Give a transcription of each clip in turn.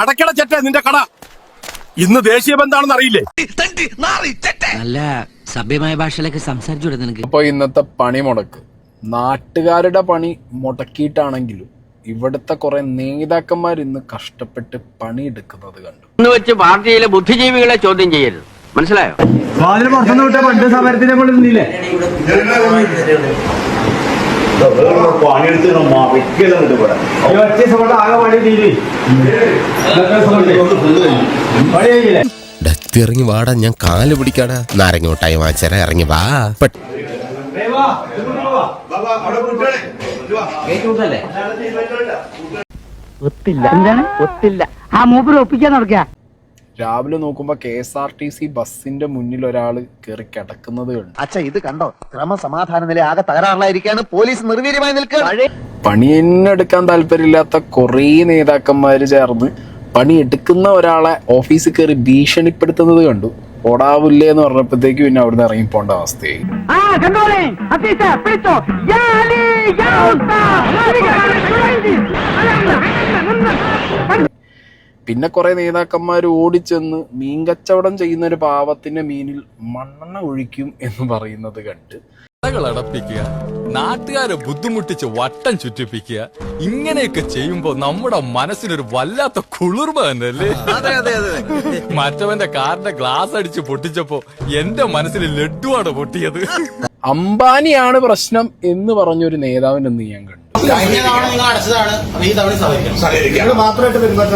അടക്കട ചെറ്റ നിന്റെ കട. ഇന്ന് ദേശീയ ബന്ധാണെന്ന് അറിയില്ലേ? നല്ല സഭ്യമായ ഭാഷയിലൊക്കെ സംസാരിച്ചു നിനക്ക്? ഇപ്പൊ ഇന്നത്തെ പണി മുടക്ക്. നാട്ടുകാരുടെ പണി മുടക്കിയിട്ടാണെങ്കിലും ഇവിടുത്തെ കുറെ നേതാക്കന്മാർ ഇന്ന് കഷ്ടപ്പെട്ട് പണിയെടുക്കുന്നത് കണ്ടു. ഇന്ന് വെച്ച് പാർട്ടിയിലെ ബുദ്ധിജീവികളെ ചോദ്യം ചെയ്യരുത്. മനസ്സിലായോ? വാതിൽ പുറത്തുനിന്ന് വിട്ട പണ്ട് സമരത്തിന്റെ പണിയെടുത്ത് മറിക്കലുണ്ട് ഇവിടെ ഈ ഒറ്റ ദിവസം കൊണ്ട് ആകെ പണി തീരി. പണി കഴിഞ്ഞില്ലേ ഇറങ്ങി വാടാ ഞാൻ കാൽ പിടിക്കാടാ. നാരങ്ങോട്ടായി വാച്ചര ഇറങ്ങി വാ. ഒത്തില്ല. എന്താണ്? ഒത്തില്ല. ആ മൂപ്പര് ഒപ്പിക്കാൻ നടക്കുക രാവിലെ നോക്കുമ്പോൾ K S R T C ബസ്സിന്റെ മുന്നിൽ ഒരാൾ കയറി കിടക്കുന്നത് അച്ഛാ അച്ഛ ഇത് കണ്ടോ ക്രമസമാധാന നില ആകെ തകരാറിലായിരിക്കാണ് പോലീസ് നിർവീര്യമായി നിൽക്കുക പണി തന്നെ എടുക്കാൻ താല്പര്യമില്ലാത്ത കുറേ നേതാക്കന്മാര് ചേർന്ന് പണി എടുക്കുന്ന ഒരാളെ ഓഫീസിൽ കയറി ഭീഷണിപ്പെടുത്തുന്നത് കണ്ടു ഓടാവില്ലേ എന്ന് പറഞ്ഞപ്പോഴത്തേക്ക് പിന്നെ അവിടുന്ന് ഇറങ്ങിപ്പോണ്ട അവസ്ഥയായി പിന്നെ കുറെ നേതാക്കന്മാർ ഓടിച്ചെന്ന് മീൻ കച്ചവടം ചെയ്യുന്ന ഒരു പാവത്തിന്റെ മീനിൽ മണ്ണെണ്ണ ഒഴിക്കും എന്ന് പറയുന്നത് കണ്ട്. അടപ്പിക്കുക നാട്ടുകാരെ ബുദ്ധിമുട്ടിച്ച് വട്ടം ചുറ്റിപ്പിക്കുക ഇങ്ങനെയൊക്കെ ചെയ്യുമ്പോ നമ്മുടെ മനസ്സിനൊരു വല്ലാത്ത കുളിർമ തന്നെ മറ്റവന്റെ കാറിന്റെ ഗ്ലാസ് അടിച്ച് പൊട്ടിച്ചപ്പോ എന്റെ മനസ്സിൽ ലഡുവാണ് പൊട്ടിയത്. അംബാനിയാണ് പ്രശ്നം എന്ന് പറഞ്ഞൊരു നേതാവിനെന്ന് ഞാൻ കണ്ടു.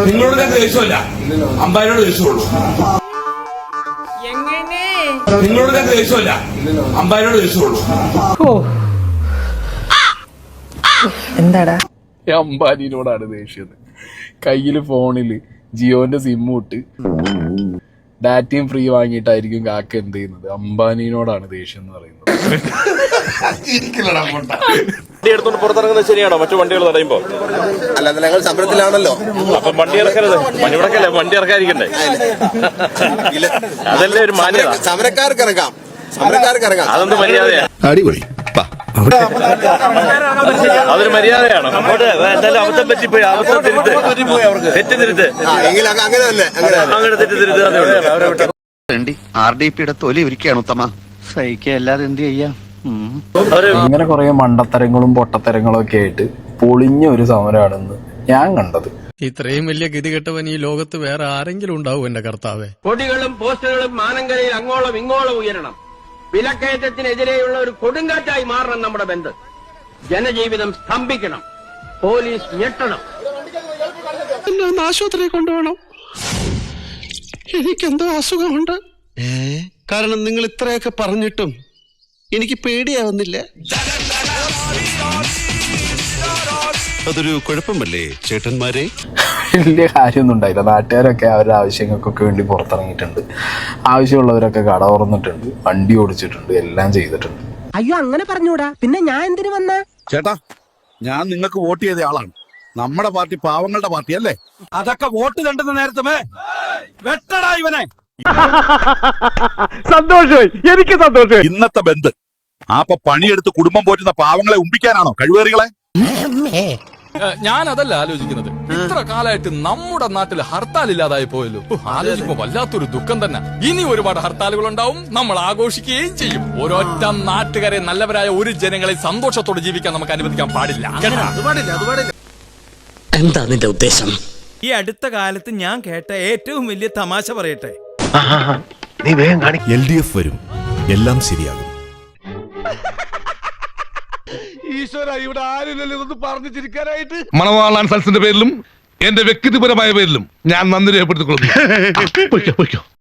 നിങ്ങളോട് ഞാൻ ദേഷ്യമല്ല. അമ്പാനോട് ദേഷ്യമുള്ളൂ. നിങ്ങളോട് ഞാൻ ദേഷ്യമല്ല. അമ്പാനോട് ദേഷ്യമുള്ളൂ. ഈ അംബാനിനോടാണ് ദേഷ്യത് കയ്യിൽ ഫോണിൽ ജിയോന്റെ സിം ഇട്ട്. ഡാറ്റയും ഫ്രീ വാങ്ങിയിട്ടായിരിക്കും കാക്ക എന്ത് ചെയ്യുന്നത്? അംബാനിനോടാണ് ദേഷ്യം എന്ന് പറയുന്നത്. വണ്ടി എടുത്തോണ്ട് പുറത്തിറങ്ങുന്നത് ശരിയാണോ? മറ്റു വണ്ടികൾ തടയുമ്പോ? അല്ലാതെ ഞങ്ങൾ സമരത്തിലാണല്ലോ അപ്പൊ വണ്ടി ഇറക്കരുത്. വണ്ടി ഇറക്കല്ലേ വണ്ടി ഇറക്കാതിരിക്കണ്ടേ? അതല്ലേ ഒരു മാന്യത. സമരക്കാർക്ക് ഇറങ്ങാം. സമരക്കാർക്ക് ഇറങ്ങാം. അതെന്ത് മര്യാദയാ. അടിപൊളി. അതൊരു മര്യാദയാണ്. അങ്ങോട്ട് എന്തായാലും അബദ്ധം പറ്റിപ്പോയി അബദ്ധം തിരുത്ത്. തെറ്റ് തിരുത്ത് എങ്കിൽ അങ്ങനെ തന്നെ അങ്ങനെ അങ്ങനെ തെറ്റ് തിരുത്ത് അതേ ഉള്ളൂ. അവരെ വിട്ടോ. ആർ ഡി പിയുടെ തൊലി ഒരുക്കുകയാണ് ഉത്തമ. സഹിക്കുക അല്ലാതെ എന്ത് ചെയ്യാം? അവർ ഇങ്ങനെ കുറെ മണ്ടത്തരങ്ങളും പൊട്ടത്തരങ്ങളും ഒക്കെ ആയിട്ട് പൊളിഞ്ഞ ഒരു സമരമാണെന്ന് ഞാൻ കണ്ടത്. ഇത്രയും വലിയ ഗതി കെട്ടവൻ ഈ ലോകത്ത് വേറെ ആരെങ്കിലും ഉണ്ടാവും എന്റെ കർത്താവെ. കൊടികളും പോസ്റ്ററുകളും മാനങ്കരയിൽ അങ്ങോളം ഇങ്ങോളം ഉയരണം. വിലക്കയറ്റത്തിനെതിരെയുള്ള ഒരു കൊടുങ്കാറ്റായി മാറണം നമ്മുടെ ബന്ധം. ജനജീവിതം സ്തംഭിക്കണം. പോലീസ് ഞെട്ടണം. എന്നെ ഒന്ന് ആശുപത്രിയിൽ കൊണ്ടുപോകണം. എനിക്കെന്തോ അസുഖമുണ്ട്. ഏ? കാരണം നിങ്ങൾ ഇത്രയൊക്കെ പറഞ്ഞിട്ടും എനിക്ക് പേടിയാവുന്നില്ല. അതൊരു കുഴപ്പമല്ലേ ചേട്ടന്മാരെ? വലിയ കാര്യമൊന്നും ഉണ്ടായില്ല. നാട്ടുകാരൊക്കെ അവരുടെ ആവശ്യങ്ങൾക്കൊക്കെ വേണ്ടി പുറത്തിറങ്ങിയിട്ടുണ്ട്. ആവശ്യമുള്ളവരൊക്കെ കട തുറന്നിട്ടുണ്ട് വണ്ടി ഓടിച്ചിട്ടുണ്ട് എല്ലാം ചെയ്തിട്ടുണ്ട്. അയ്യോ അങ്ങനെ പറഞ്ഞൂടാ. പിന്നെ ഞാൻ എന്തിനു വന്ന? ചേട്ടാ ഞാൻ നിങ്ങൾക്ക് വോട്ട് ചെയ്ത ആളാണ്. നമ്മുടെ പാർട്ടി പാവങ്ങളുടെ പാർട്ടി അല്ലേ? അതൊക്കെ വോട്ട് കണ്ടുന്ന നേരത്തെ വെട്ടടാ ഇവനെ. സന്തോഷമായി. എനിക്ക് സന്തോഷമായി. ഇന്നത്തെ ബന്ധ് ആപ്പ പണിയെടുത്ത് കുടുംബം പോറ്റുന്ന പാവങ്ങളെ ഉമ്പിക്കാനാണോ കഴിവേറികളെ? ഞാൻ അതല്ല ആലോചിക്കുന്നത്. ഇത്ര കാലമായിട്ട് നമ്മുടെ നാട്ടിൽ ഹർത്താൽ ഇല്ലാതായി പോയല്ലോ. ആലോചിക്കുമ്പോ വല്ലാത്തൊരു ദുഃഖം തന്നെ. ഇനി ഒരുപാട് ഹർത്താലുകൾ ഉണ്ടാവും നമ്മൾ ആഘോഷിക്കുകയും ചെയ്യും. ഒരൊറ്റ നാട്ടുകാരെ നല്ലവരായ ഒരു ജനങ്ങളെ സന്തോഷത്തോടെ ജീവിക്കാൻ നമുക്ക് അനുവദിക്കാൻ പാടില്ല? എന്താ നിന്റെ ഉദ്ദേശം? ഈ അടുത്ത കാലത്ത് ഞാൻ കേട്ട ഏറ്റവും വലിയ തമാശ പറയട്ടെ. എൽ ഡി എഫ് വരും. എല്ലാം ശരിയാകും. മണവാളാൻ സൽസിന്റെ പേരിലും എന്റെ വ്യക്തിപരമായ പേരിലും ഞാൻ നന്ദി രേഖപ്പെടുത്തിക്കൊള്ളുന്നു.